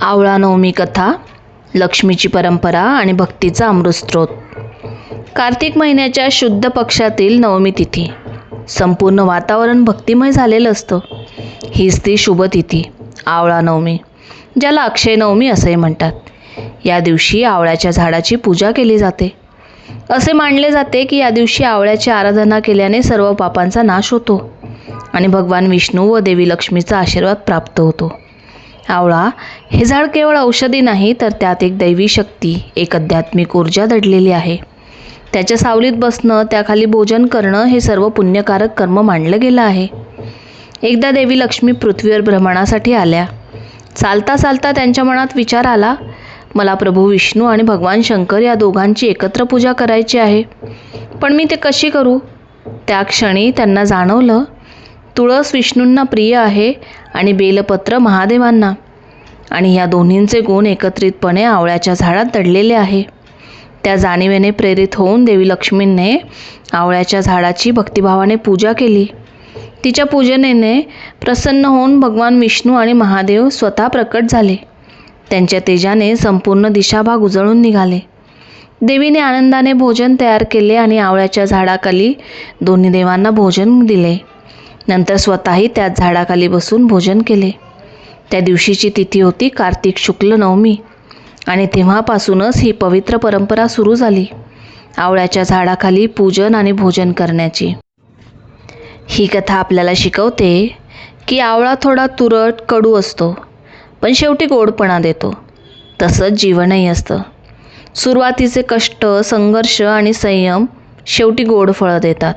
आवळा नवमी कथा लक्ष्मीची परंपरा आणि भक्तीचा अमृतस्रोत. कार्तिक महिन्याच्या शुद्ध पक्षातील नवमी तिथी. संपूर्ण वातावरण भक्तिमय झालेलं असतं. हीच ती शुभ तिथी आवळा नवमी ज्याला अक्षय नवमी असंही म्हणतात. या दिवशी आवळ्याच्या झाडाची पूजा केली जाते. असे मानले जाते की या दिवशी आवळ्याची आराधना केल्याने सर्व पापांचा नाश होतो आणि भगवान विष्णू व देवी लक्ष्मीचा आशीर्वाद प्राप्त होतो. आवळा हे झाड केवळ औषधी नाही तर त्यात एक दैवी शक्ती एक आध्यात्मिक ऊर्जा दडलेली आहे. त्याच्या सावलीत बसणं त्याखाली भोजन करणं हे सर्व पुण्यकारक कर्म मानलं गेलं आहे. एकदा देवी लक्ष्मी पृथ्वीवर भ्रमणासाठी आल्या. चालता चालता त्यांच्या मनात विचार आला मला प्रभू विष्णू आणि भगवान शंकर या दोघांची एकत्र पूजा करायची आहे. पण मी ते कशी करू? त्या क्षणी त्यांना जाणवलं तुळस विष्णूंना प्रिय आहे आणि बेलपत्र महादेवांना. आणि या दोन्हींचे गुण एकत्रितपणे आवळ्याच्या झाडात दडलेले आहे. त्या जाणीवेने प्रेरित होऊन देवी लक्ष्मींनी आवळ्याच्या झाडाची भक्तिभावाने पूजा केली. तिच्या पूजनेने प्रसन्न होऊन भगवान विष्णू आणि महादेव स्वतः प्रकट झाले. त्यांच्या तेजाने संपूर्ण दिशाभाग उजळून निघाले. देवीने आनंदाने भोजन तयार केले आणि आवळ्याच्या झाडाखाली दोन्ही देवांना भोजन दिले. नंतर स्वतःही त्याच झाडाखाली बसून भोजन केले. त्या दिवशीची तिथी होती कार्तिक शुक्ल नवमी. आणि तेव्हापासूनच ही पवित्र परंपरा सुरू झाली. आवळ्याच्या झाडाखाली पूजन आणि भोजन करण्याची. ही कथा आपल्याला शिकवते की आवळा थोडा तुरट कडू असतो पण शेवटी गोडपणा देतो. तसंच जीवनही असतं. सुरुवातीचे कष्ट संघर्ष आणि संयम शेवटी गोड फळं देतात.